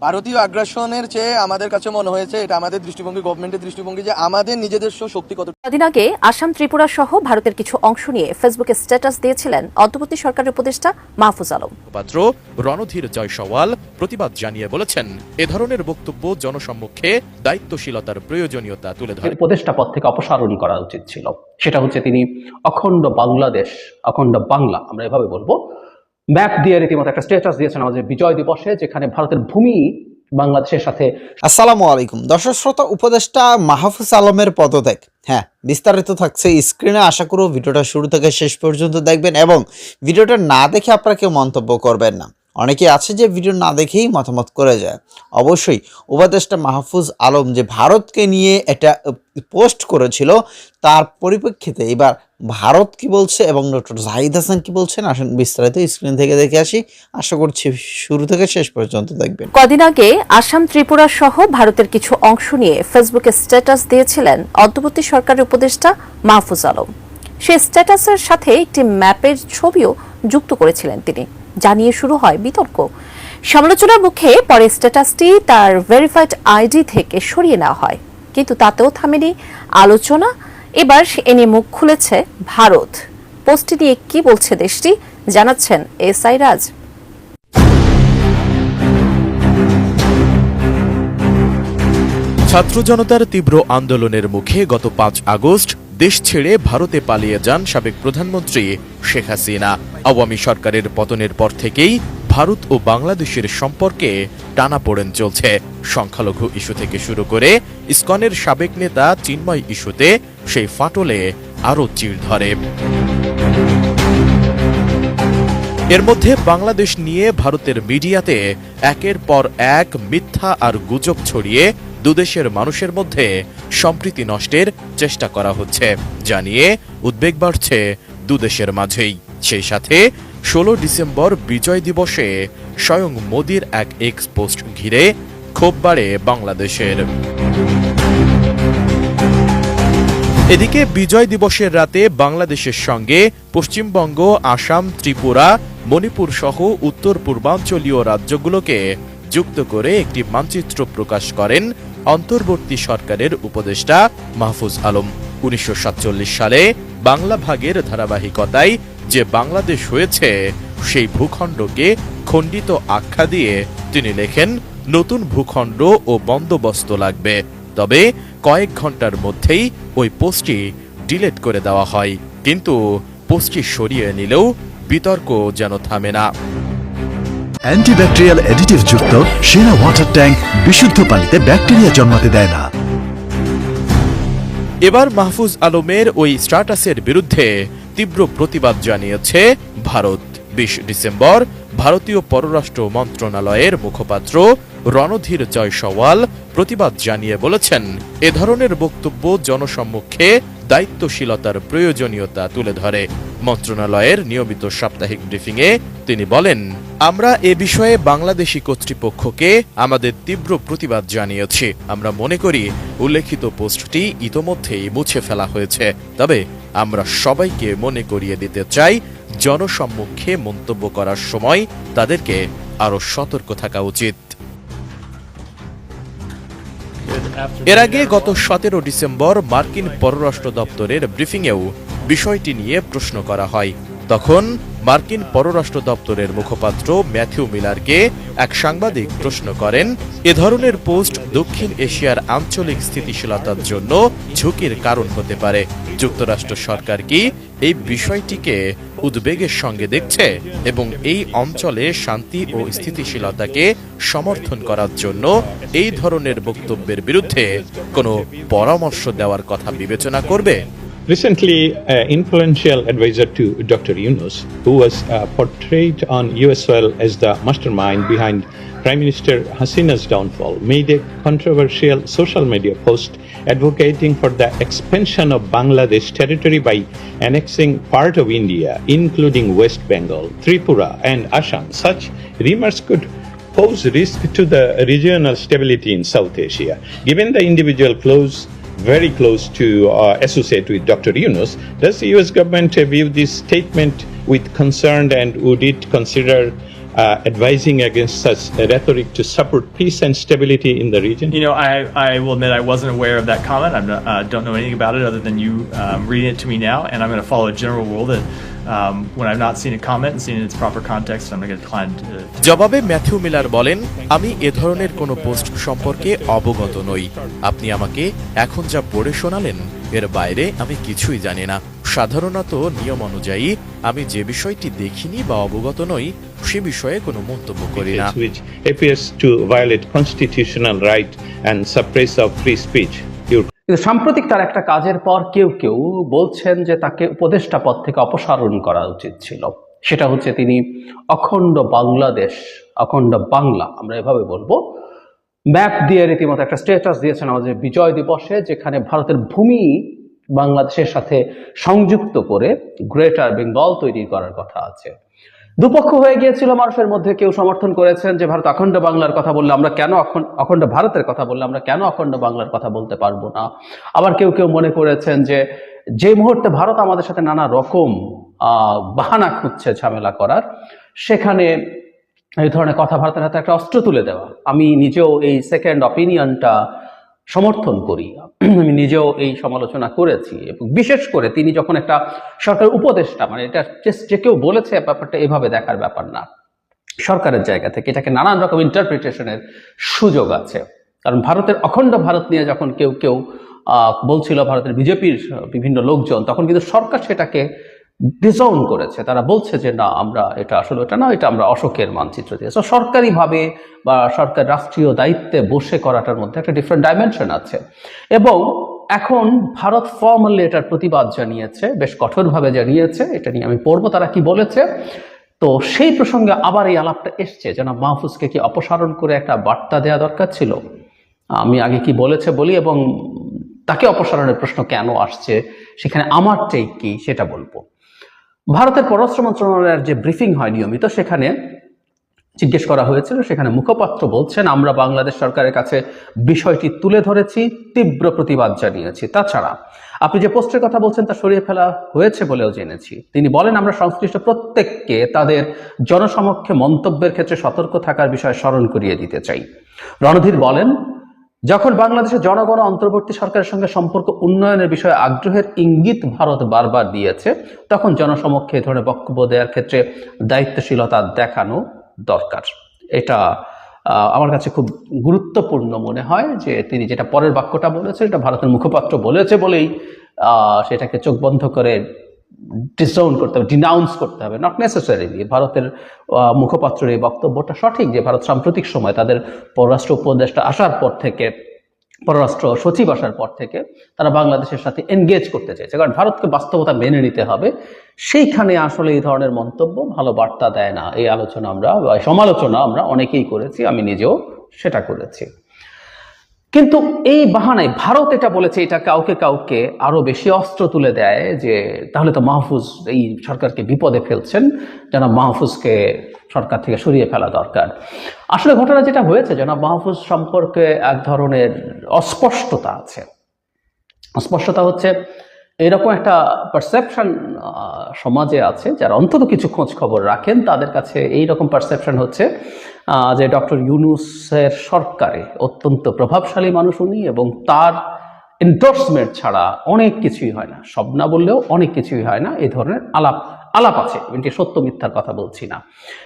ভারতীয় আগ্রাসনের চেয়ে আমাদের কাছে মনে হয়েছে এটা আমাদের দৃষ্টিভঙ্গি গভর্নমেন্টের দৃষ্টিভঙ্গি যে আমাদের নিজেদের শক্তি কত কদিন আগে আসাম ত্রিপুরা সহ ভারতের কিছু অংশ নিয়ে ফেসবুকে স্ট্যাটাস দিয়েছিলেন অন্তর্বর্তী সরকারের উপদেষ্টা মাহফুজ আলম। মুখপাত্র রণধীর জয়সওয়াল প্রতিবাদ জানিয়ে বলেছেন এ ধরনের বক্তব্য জনসম্মুখে দায়িত্বশীলতার প্রয়োজনীয়তা তুলে ধরে। উপদেষ্টা পদ থেকে অপসারণ করা উচিত ছিল। সেটা হচ্ছে তিনি অখণ্ড বাংলাদেশ অখণ্ড বাংলা আমরা এভাবে বলব ম্যাপ দিয়ে রীতিমতো একটা স্টেটাস দিয়েছেন আমাদের বিজয় দিবসে, যেখানে ভারতের ভূমি বাংলাদেশের সাথে আসসালামু আলাইকুম। দর্শক শ্রোতা, উপদেষ্টা মাহফুজ আলমের পদত্যাগ। হ্যাঁ বিস্তারিত থাকছে স্ক্রিনে আশা করব ভিডিওটা শুরু থেকে শেষ পর্যন্ত দেখবেন এবং ভিডিওটা না দেখে আপনারা কেউ মন্তব্য করবেন না। অনেকে আছে যে ভিডিও না দেখেই মতামত করে যায়। অবশ্যই উপদেষ্টা মাহফুজ আলম যে ভারতকে নিয়ে এটা পোস্ট করেছিল, তার পরিপ্রেক্ষিতে এবার ভারত কি বলছে এবং ডক্টর জাহিদ হাসান কি বলছেন, আসুন বিস্তারিত স্ক্রিন থেকে দেখে আসি। আশা করছি শুরু থেকে শেষ পর্যন্ত দেখবেন। কদিন আগে আসাম ত্রিপুরা সহ ভারতের কিছু অংশ নিয়ে ফেসবুকে স্ট্যাটাস দিয়েছিলেন অন্তর্বর্তী সরকারের উপদেষ্টা মাহফুজ আলম। সেই স্ট্যাটাসের সাথে একটি ম্যাপের ছবিও যুক্ত করেছিলেন তিনি। জানিয়ে শুরু হয় বিতর্ক। সমালোচনার মুখে পরে স্ট্যাটাসটি তার ভেরিফাইড আইডি থেকে সরিয়ে নেওয়া হয়। কিন্তু তাতেও থামেনি আলোচনা। এবার এ নিয়ে মুখ খুলেছে ভারত। পোস্টটি নিয়ে কি বলছে দেশটি, জানাচ্ছেন এস আই রাজ। ছাত্র জনতার তীব্র আন্দোলনের মুখে গত পাঁচ আগস্ট দেশ ছেড়ে ভারতে পালিয়ে যান সাবেক প্রধানমন্ত্রী শেখ হাসিনা। আওয়ামী সরকারের পতনের পর থেকেই ভারত ও বাংলাদেশের সম্পর্কে টানাপোড়েন চলছে। সংখ্যালঘু ইস্যু থেকে শুরু করে ইসকনের সাবেক নেতা চিন্ময় ইস্যুতে সেই ফাটলে আরও চিড় ধরে। এর মধ্যে বাংলাদেশ নিয়ে ভারতের মিডিয়াতে একের পর এক মিথ্যা আর গুজব ছড়িয়ে দুদেশের মানুষের মধ্যে সম্প্রীতি নষ্টের চেষ্টা করা হচ্ছে। জানিয়ে উদ্বেগ বাড়ছে দুদেশের মাঝেই। সেই সাথে ষোলো ডিসেম্বর বিজয় দিবসে স্বয়ং মোদির এক এক্স পোস্ট ঘিরে ক্ষোভ বাড়ে বাংলাদেশের। এদিকে বিজয় দিবসের রাতে বাংলাদেশের সঙ্গে পশ্চিমবঙ্গ, আসাম, ত্রিপুরা, মণিপুর সহ উত্তর পূর্বাঞ্চলীয় রাজ্যগুলোকে যুক্ত করে একটি মানচিত্র প্রকাশ করেন অন্তর্বর্তী সরকারের উপদেষ্টা মাহফুজ আলম। উনিশশো সাতচল্লিশ সালে বাংলা ভাগের ধারাবাহিকতায় যে বাংলাদেশ হয়েছে, সেই ভূখণ্ডকে খণ্ডিত আখ্যা দিয়ে তিনি লেখেন, নতুন ভূখণ্ড ও বন্দোবস্ত লাগবে। তবে কয়েক ঘণ্টার মধ্যেই ওই পোস্টটি ডিলিট করে দেওয়া হয়। কিন্তু পোস্টটি সরিয়ে নিলেও বিতর্ক যেন থামে না। অ্যান্টিব্যাকটেরিয়াল অ্যাডিটিভ যুক্ত সেরা ওয়াটার ট্যাঙ্ক বিশুদ্ধ পানিতে ব্যাকটেরিয়া জন্মাতে দেয় না। এবার মাহফুজ আলমের ওই স্ট্যাটাসের বিরুদ্ধে তীব্র প্রতিবাদ জানিয়েছে ভারত। বিশ ডিসেম্বর ভারতীয় পররাষ্ট্র মন্ত্রণালয়ের মুখপাত্র রণধীর জয়সওয়াল প্রতিবাদ জানিয়ে বলেছেন, এ ধরনের বক্তব্য জনসম্মুখে দায়িত্বশীলতার প্রয়োজনীয়তা তুলে ধরে। মন্ত্রণালয়ের নিয়মিত সাপ্তাহিক ব্রিফিংয়ে তিনি বলেন আমরা এ বিষয়ে বাংলাদেশি কর্তৃপক্ষকে আমাদের তীব্র প্রতিবাদ জানিয়েছি। আমরা মনে করি, উল্লেখিত পোস্টটি ইতোমধ্যেই মুছে ফেলা হয়েছে। তবে আমরা সবাইকে মনে করিয়ে দিতে চাই, জনসম্মুখে মন্তব্য করার সময় তাদেরকে আরও সতর্ক থাকা উচিত। এর আগে গত সতেরো ডিসেম্বর মার্কিন পররাষ্ট্র দপ্তরের ব্রিফিংয়েও বিষয়টি নিয়ে প্রশ্ন করা হয়। তখন মার্কিন পররাষ্ট্র দপ্তরের মুখপাত্র ম্যাথিউ মিলারকে এক সাংবাদিক প্রশ্ন করেন, এ ধরনের পোস্ট দক্ষিণ এশিয়ার আঞ্চলিক স্থিতিশীলতার জন্য ঝুঁকির কারণ হতে পারে। যুক্তরাষ্ট্র সরকার কি এই বিষয়টিকে উদ্বেগের সঙ্গে দেখছে এবং এই অঞ্চলে শান্তি ও স্থিতিশীলতাকে সমর্থন করার জন্য এই ধরনের বক্তব্যের বিরুদ্ধে কোনো পরামর্শ দেওয়ার কথা বিবেচনা করবে? Recently, an influential advisor to Dr. Yunus, who was uh, portrayed on US soil as the mastermind behind Prime Minister Hasina's downfall, made a controversial social media post advocating for the expansion of Bangladesh territory by annexing part of India, including West Bengal, Tripura, and Assam. Such remarks could pose risk to the regional stability in South Asia. Given the individual close very close to uh, associate with Dr. Yunus. Does the US government view this statement with concern and would it consider uh, advising against such rhetoric to support peace and stability in the region? You know, I, I will admit I wasn't aware of that comment. I uh, don't know anything about it other than you um, reading it to me now, and I'm going to follow a general rule that um, when I've not seen a comment and seen it in its proper context, I'm going to decline to, জবাবে Matthew Miller বলেন আমি এ ধরনের কোনো post সম্পর্কে অবগত নই আপনি আমাকে এখন যা পড়ে শোনালেন এর বাইরে আমি কিছুই জানি না সাধারণত নিয়ম অনুযায়ী আমি যে বিষয়টি দেখিনি বা অবগত নই সে বিষয়ে কোনো মন্তব্য করি না। which appears to violate constitutional right and suppress of free speech. কিন্তু সাম্প্রতিক তার একটা কাজের পর কেউ কেউ বলছেন যে তাকে উপদেষ্টা পদ থেকে অপসারণ করা উচিত ছিল। সেটা হচ্ছে তিনি অখণ্ড বাংলাদেশ অখণ্ড বাংলা আমরা এভাবে বলব। ম্যাপ দিয়ে রীতিমতো একটা স্ট্যাটাস দিয়েছেন আমাদের বিজয় দিবসে যেখানে ভারতের ভূমি বাংলাদেশের সাথে সংযুক্ত করে গ্রেটার বেঙ্গল তৈরি করার কথা আছে। দুপক্ষ হয়ে গিয়েছিল মানুষের মধ্যে কেউ সমর্থন করেছেন যে ভারত অখণ্ড বাংলার কথা বললে আমরা কেন অখণ্ড ভারতের কথা বললে আমরা কেন অখণ্ড বাংলার কথা বলতে পারব না? আবার কেউ কেউ মনে করেছেন যে যে মুহূর্তে ভারত আমাদের সাথে নানা রকম বাহানা খুঁজছে ঝামেলা করার, সেখানে এই ধরনের কথা ভারতের হাতে একটা অস্ত্র তুলে দেওয়া। আমি নিজেও এই সেকেন্ড অপিনিয়নটা সমর্থন করি। আমি নিজেও এই সমালোচনা করেছি এবং বিশেষ করে তিনি যখন একটা সরকার উপদেষ্টা মানে এটা যে কেউ বলেছে ব্যাপারটা এভাবে দেখার ব্যাপার না। সরকারের জায়গা থেকে এটাকে নানান রকম ইন্টারপ্রিটেশনের সুযোগ আছে। কারণ ভারতের অখণ্ড ভারত নিয়ে যখন কেউ কেউ বলছিল ভারতের বিজেপির বিভিন্ন লোকজন, তখন কিন্তু সরকার সেটাকে ডিজাউন করেছে। তারা বলছে যে না আমরা এটা আসলে এটা না এটা আমরা অশোকের মানচিত্র দিয়ে। So, সরকারিভাবে বা সরকার রাষ্ট্রীয় দায়িত্বে বসে করাটার মধ্যে একটা ডিফারেন্ট ডাইমেনশন আছে। এবং এখন ভারত ফর্মালি এটার প্রতিবাদ জানিয়েছে বেশ কঠোরভাবে জানিয়েছে এটা নিয়ে আমি পড়ব তারা কি বলেছে। তো সেই প্রসঙ্গে আবার এই আলাপটা এসছে যেন মাহফুজকে কি অপসারণ করে একটা বার্তা দেওয়া দরকার ছিল? আমি আগে কি বলেছে বলি এবং তাকে অপসারণের প্রশ্ন কেন আসছে? সেখানে আমার টেক কি সেটা বলব। ভারতের পররাষ্ট্র মন্ত্রণালয়ের যে ব্রিফিং হয় নিয়মিত, সেখানে জিজ্ঞেস করা হয়েছিল, সেখানে মুখপাত্র বলছেন, আমরা বাংলাদেশ সরকারের কাছে বিষয়টি তুলে ধরেছি, তীব্র প্রতিবাদ জানিয়েছি। তাছাড়া, আপনি যে পোস্টের কথা বলছেন, তা সরিয়ে ফেলা হয়েছে বলেও জেনেছি। তিনি বলেন, আমরা সংশ্লিষ্ট প্রত্যেককে তাদের জনসমক্ষে মন্তব্যের ক্ষেত্রে সতর্ক থাকার বিষয়ে স্মরণ করিয়ে দিতে চাই। রণধীর বলেন যখন বাংলাদেশের জনগণ অন্তর্বর্তী সরকারের সঙ্গে সম্পর্ক উন্নয়নের বিষয়ে আগ্রহের ইঙ্গিত ভারত বারবার দিয়েছে, তখন জনসমক্ষে এ ধরনের বক্তব্য দেওয়ার ক্ষেত্রে দায়িত্বশীলতা দেখানো দরকার। এটা আমার কাছে খুব গুরুত্বপূর্ণ মনে হয় যে তিনি যেটা পরের বাক্যটা বলেছে এটা ভারতের মুখপাত্র বলেছে বলেই সেটাকে চোখ বন্ধ করে ডিসাউন করতে হবে ডিনাউন্স করতে হবে। নট নেসেসারিলি ভারতের মুখপাত্রের এই বক্তব্যটা সঠিক যে ভারত সাম্প্রতিক সময় তাদের পররাষ্ট্র উপদেষ্টা আসার পর থেকে, পররাষ্ট্র সচিব আসার পর থেকে তারা বাংলাদেশের সাথে এনগেজ করতে চাইছে। কারণ ভারতকে বাস্তবতা মেনে নিতে হবে। সেইখানে আসলে এই ধরনের মন্তব্য ভালো বার্তা দেয় না। এই আলোচনা আমরা সমালোচনা আমরা অনেকেই করেছি, আমি নিজেও সেটা করেছি। কিন্তু এই বাহানায় ভারত এটা বলেছে, এটা কাউকে কাউকে আরও বেশি অস্ত্র তুলে দেয় যে, তাহলে তো মাহফুজ এই সরকারকে বিপদে ফেলছেন, যেন মাহফুজকে সরকার থেকে সরিয়ে ফেলা দরকার। আসলে ঘটনা যেটা হয়েছে যেন মাহফুজ সম্পর্কে এক ধরনের অস্পষ্টতা আছে। অস্পষ্টতা হচ্ছে এরকম একটা পারসেপশন সমাজে আছে যারা অন্তত কিছু খোঁজ খবর রাখেন। তাদের কাছে এই রকম পারসেপশন হচ্ছে যে ডক্টর ইউনুসের সরকারে অত্যন্ত প্রভাবশালী মানুষ উনি এবং তার এন্ডোর্সমেন্ট ছাড়া অনেক কিছুই হয় না। সব না বললেও অনেক কিছুই হয় না। এই ধরনের আলাপ আলাপ আছে। এটি সত্য মিথ্যার কথা বলছি না।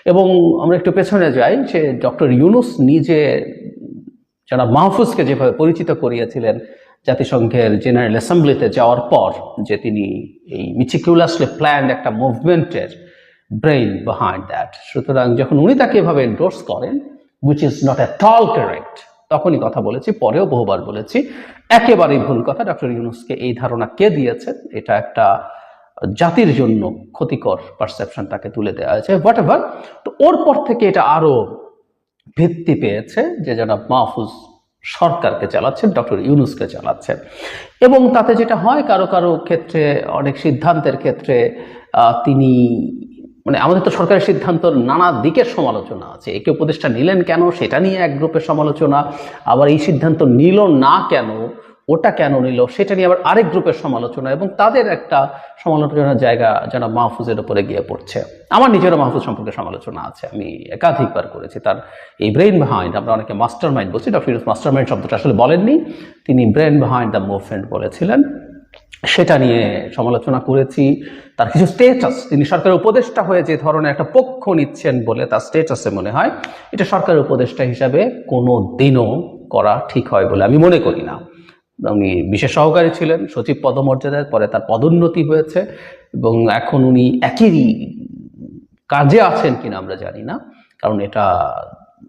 এবং আমরা একটু পেছনে যাই যে ডক্টর ইউনুস নিজে যারা মাহফুজকে যেভাবে পরিচিত করিয়েছিলেন জাতিসংঘের জেনারেল অ্যাসেম্বলিতে যাওয়ার পর যে তিনি এই মিচিকুলাসলি প্ল্যান্ড একটা মুভমেন্টের ব্রেইন বিহাইন্ড দ্যাট সুতরাং যখন উনি তাকে এভাবে এন্ডোর্স করেন which is not at all correct তখনই কথা বলেছি, পরেও বহুবার বলেছি, একেবারেই ভুল কথা। ডক্টর ইউনুসকে এই ধারণা কে দিয়েছেন? এটা একটা জাতির জন্য ক্ষতিকর পারসেপশন তাকে তুলে দেওয়া হয়েছে। হোয়াট এভার তো ওর পর থেকে এটা আরও ভিত্তি পেয়েছে যে জনাব মাহফুজ সরকারকে চালাচ্ছেন, ডক্টর ইউনুসকে চালাচ্ছেন। এবং তাতে যেটা হয়, কারও কারও ক্ষেত্রে, অনেক সিদ্ধান্তের ক্ষেত্রে তিনি মানে আমাদের তো সরকারের সিদ্ধান্ত নানা দিকের সমালোচনা আছে। একে উপদেষ্টা নিলেন কেন? সেটা নিয়ে এক গ্রুপের সমালোচনা। আবার এই সিদ্ধান্ত নিল না কেন? ওটা কেন নিল? সেটা নিয়ে আবার আরেক গ্রুপের সমালোচনা এবং তাদের একটা সমালোচনার জায়গা যেন মাহফুজের উপরে গিয়ে পড়ছে। আমার নিজেরও মাহফুজ সম্পর্কে সমালোচনা আছে, আমি একাধিকবার করেছি। তার এই ব্রেন বিহাইন্ড আমরা অনেকে মাস্টার মাইন্ড বলছি ডক্টর মাস্টার মাইন্ড শব্দটা আসলে বলেননি। তিনি ব্রেন বিহাইন্ড দ্য মুভমেন্ট বলেছিলেন। সেটা নিয়ে সমালোচনা করেছি। তার কিছু স্টেটাস তিনি সরকারের উপদেষ্টা হয়ে যে ধরনের একটা পক্ষ নিচ্ছেন বলে তার স্টেটাসে মনে হয়, এটা সরকারের উপদেষ্টা হিসাবে কোনো দিনও করা ঠিক হয় বলে আমি মনে করি না। উনি বিশেষ সহকারী ছিলেন, সচিব পদমর্যাদায় পরে তার পদোন্নতি হয়েছে এবং এখন উনি একই কাজে আছেন কিনা আমরা জানি না, কারণ এটা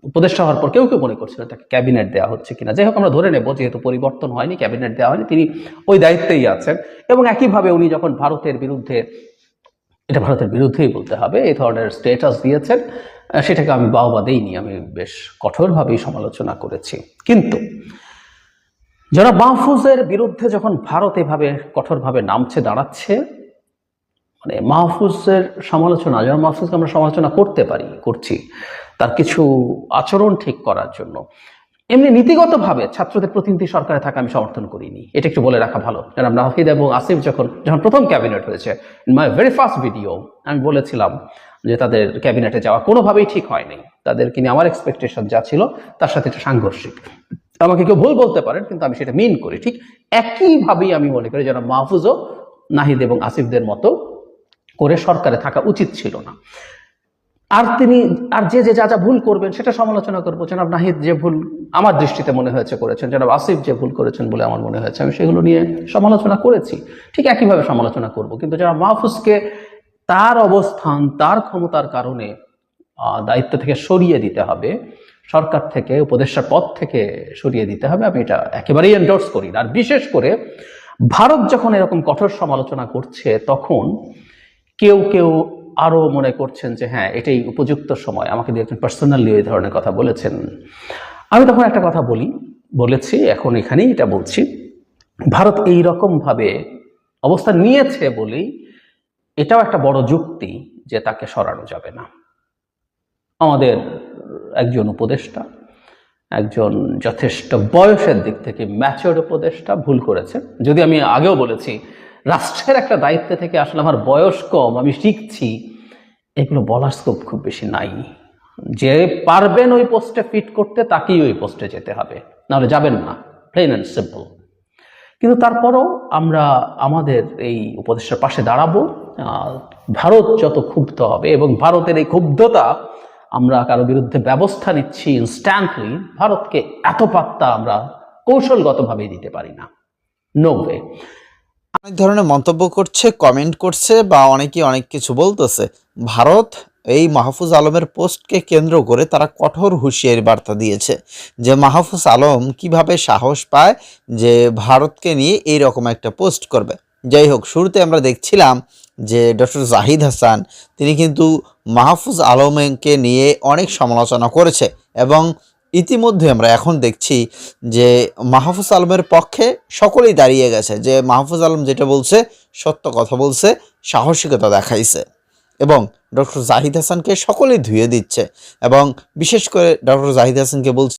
উপদেষ্টা হওয়ার পর কেউ কেউ মনে করছিল তাকে ক্যাবিনেট দেওয়া হচ্ছে কিনা। যাই হোক, আমরা ধরে নেব যেহেতু পরিবর্তন হয়নি, ক্যাবিনেট দেওয়া হয়নি, তিনি ওই দায়িত্বেই আছেন এবং একইভাবে উনি যখন ভারতের বিরুদ্ধে, এটা ভারতের বিরুদ্ধেই বলতে হবে, এই ধরনের স্টেটাস দিয়েছেন, সেটাকে আমি বাহবা দেইনি, আমি বেশ কঠোরভাবেই সমালোচনা করেছি। কিন্তু যারা মাহফুজের বিরুদ্ধে যখন ভারত এভাবে কঠোরভাবে নামছে, দাঁড়াচ্ছে মানে মাহফুজের সমালোচনা যেমন মাহফুজকে আমরা সমালোচনা করতে পারি, করছি, তার কিছু আচরণ ঠিক করার জন্য। এমনি নীতিগতভাবে ছাত্রদের প্রতিনিধি সরকারে থাকা আমি সমর্থন করিনি। এটা একটু বলে রাখা ভালো। জনাব নাহিদ এবং আসিফ যখন যখন প্রথম ক্যাবিনেট হয়েছে মাই ভেরি ফার্স্ট ভিডিও আমি বলেছিলাম যে তাদের ক্যাবিনেটে যাওয়া কোনোভাবেই ঠিক হয়নি। তাদেরকে নিয়ে আমার এক্সপেকটেশন যা ছিল, তার সাথে এটা সাংঘর্ষিক। আমাকে কেউ ভুল বলতে পারেন, কিন্তু আমি সেটা মিন করি। ঠিক একইভাবেই আমি মনে করি যেন মাহফুজও নাহিদ এবং আসিফদের মতো করে সরকারে থাকা উচিত ছিল না। আর তিনি, আর যে যে, যা যা ভুল করবেন সেটা সমালোচনা করব। জনাব নাহিদ যে ভুল আমার দৃষ্টিতে মনে হয়েছে করেছেন, জনাব আসিফ যে ভুল করেছেন বলে আমার মনে হয়েছে, আমি সেগুলো নিয়ে সমালোচনা করেছি। ঠিক একইভাবে সমালোচনা করব। কিন্তু যারা মাহফুজকে তার অবস্থান, তার ক্ষমতার কারণে দায়িত্ব থেকে সরিয়ে দিতে হবে। সরকার থেকে উপদেষ্টার পদ থেকে সরিয়ে দিতে হবে। আমি এটা একেবারেই এন্ডোর্স করি আর বিশেষ করে ভারত যখন এরকম কঠোর সমালোচনা করছে, তখন কেউ কেউ আরও মনে করছেন যে হ্যাঁ এটাই উপযুক্ত সময়। আমাকে দিয়ে একজন পার্সোনালি এই ধরনের কথা বলেছেন। আমি তখন একটা কথা বলি, বলেছি, এখন এখানেই এটা বলছি। ভারত এই ভাবে অবস্থান নিয়েছে বলেই এটাও একটা বড় যুক্তি যে তাকে সরানো যাবে না। আমাদের একজন উপদেষ্টা, একজন যথেষ্ট বয়সের দিক থেকে ম্যাচিওর উপদেষ্টা ভুল করেছে। যদি আমি আগেও বলেছি, রাষ্ট্রের একটা দায়িত্ব থেকে আসলে আমার বয়স কম, আমি শিখছি, এগুলো বলার স্কোপ খুব বেশি নাই। যে পারবেন ওই পোস্টে ফিট করতে, তাকেই ওই পোস্টে যেতে হবে। নাহলে যাবেন না প্লেন অ্যান্ড সিম্পল কিন্তু তারপরও আমরা আমাদের এই উপদেষ্টার পাশে দাঁড়াবো। ভারত যত ক্ষুব্ধ হবে এবং ভারতের এই ক্ষুব্ধতা আমরা কারও বিরুদ্ধে ব্যবস্থা নিচ্ছি ইনস্ট্যান্টলি ভারতকে এত পাত্তা আমরা কৌশলগতভাবেই দিতে পারি না। নো ওয়ে অনেক ধরনের মন্তব্য করছে কমেন্ট করছে বা অনেকে অনেক কিছু বলতেছে। ভারত এই মাহফুজ আলমের পোস্টকে কেন্দ্র করে তারা কঠোর হুঁশিয়ারি বার্তা দিয়েছে যে মাহফুজ আলম কীভাবে সাহস পায় যে ভারতকে নিয়ে এই রকম একটা পোস্ট করবে। যাই হোক শুরুতে আমরা দেখছিলাম যে ডক্টর জাহিদ হাসান, তিনি কিন্তু মাহফুজ আলমকে নিয়ে অনেক সমালোচনা করেছে এবং ইতিমধ্যে আমরা এখন দেখছি যে মাহফুজ আলমের পক্ষে সকলেই দাঁড়িয়ে গেছে, যে মাহফুজ আলম যেটা বলছে, সত্য কথা বলছে, সাহসিকতা দেখাইছে এবং ডক্টর জাহিদ হাসানকে সকলেই ধুয়ে দিচ্ছে এবং বিশেষ করে ডক্টর জাহিদ হাসানকে বলছে